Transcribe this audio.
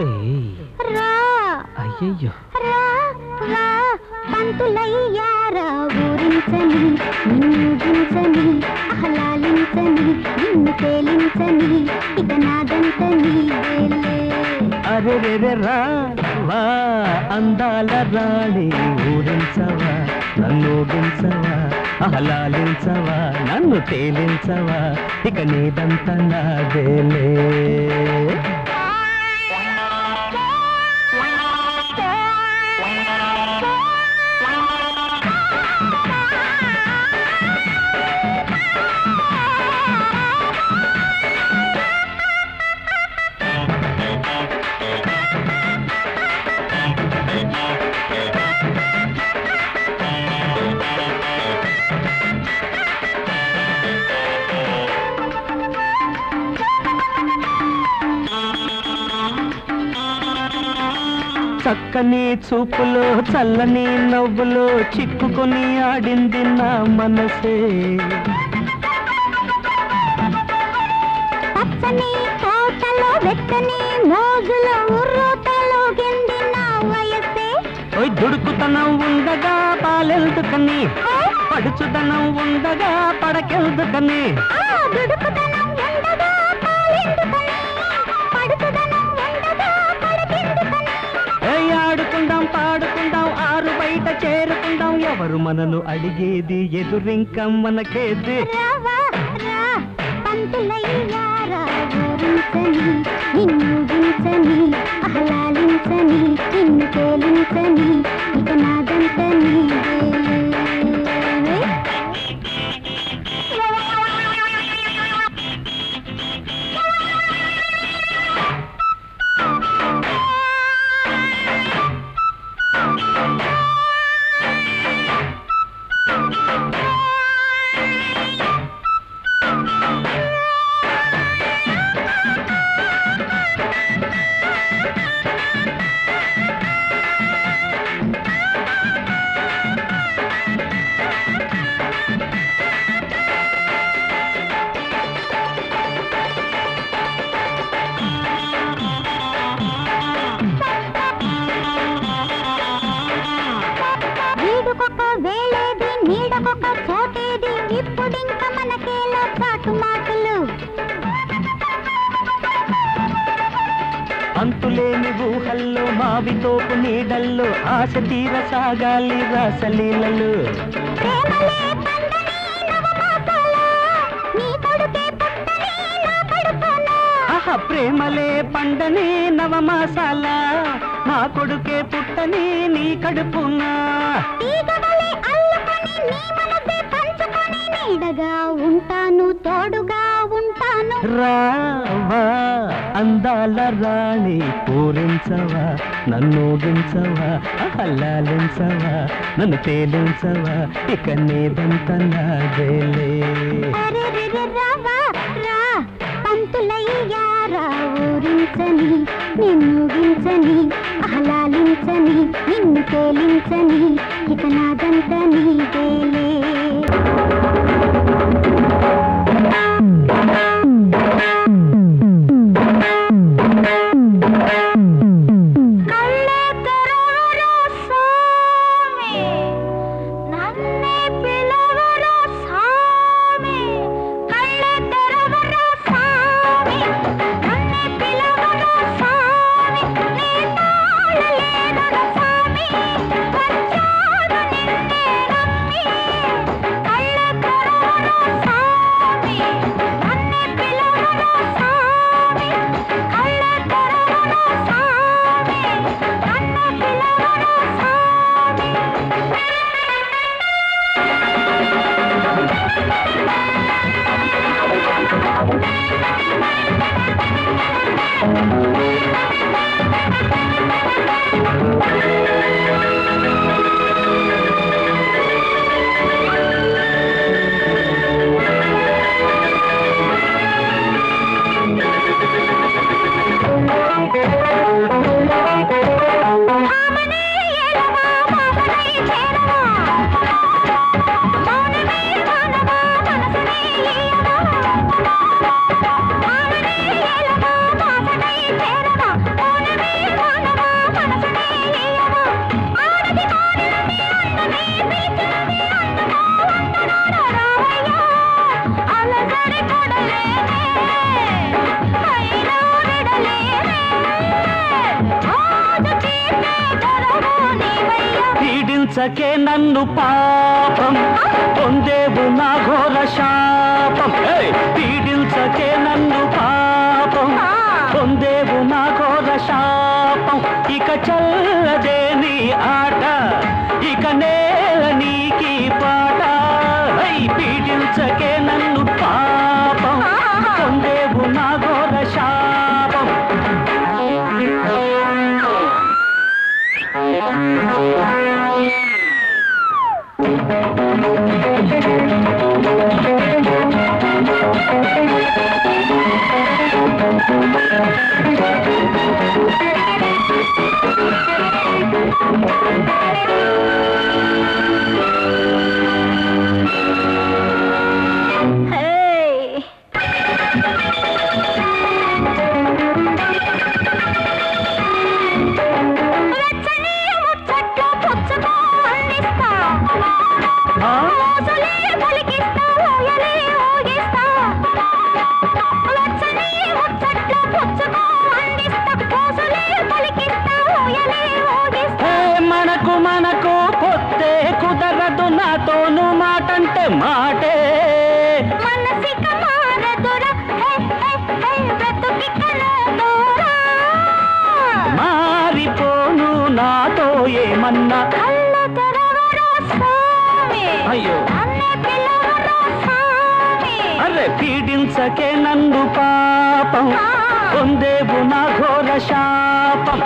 రా. అయ్యయ్యో. రా రా పంతులయ్యారా ఊరించని నిన్నుగించని ఆహ్లాలించని నిన్ను తేలించని ఇక నాదంత నీదేలే అరే రే రే రా వా అందాల రాణి ఊరించవా నన్ను గించవా ఆహ్లాలించవా నన్ను తేలించవా ఇక నీదంతా నాదేలే చక్కని చూపులో చల్లని నవ్వులో చిక్కుకొని ఆడింది నా మనసే. పచ్చని తోటలో వెచ్చని మోజులో ఉర్రూతలో గింది నా వయసే. ఓయ్ దుడుకుతనం ఉండగా పాలెల్దుకని పడుచుదనం ఉండగా పడకెల్దుకని దుడుకుతనం ఉండగా పాలెందుకని? ఎవరు మనను అడిగేది? ఎదురింక మనకేది రావా రా అంతులేని ఊహల్లో మావితోపు నీడల్లో ఆశ తీర సాగాలి రాసలీలలు. ప్రేమలే పండని నవమాసాల నీ కొడుకే పుట్టని నా కడుపున ఆహా ప్రేమలే పండని నవమాసాల నా కొడుకే పుట్టని నీ కడుపునా. తీగవలే అల్లుకొని నీ మనసే పంచుకొని నీడగా ఉంటాను తోడుగా ఉంటాను. రావా అందాల రాణి పూరించవా నన్ను గించవా అహల్లాలించవా నన్ను తేలించవా ఇక నీదంత నాదేలే అరెరెరె రావా రా పంతులయ్యారా ఊరించని నిన్ను గించని ఆహ్లాలించని నిన్ను తేలించని ఇక నాదంత నీదేలే పీడించకే నన్ను పాపం. పొందేవు నా ఘోర శాపం! పీడించకే నన్ను పాపం. పొందేవు నా ఘోర శాపం. ఇక చల్లదే నీ ఆట. ఇక నేల నీకి పాట! పీడించకే పీడించకే నన్ను పాపం. పొందేవు నా ఘోర శాపం.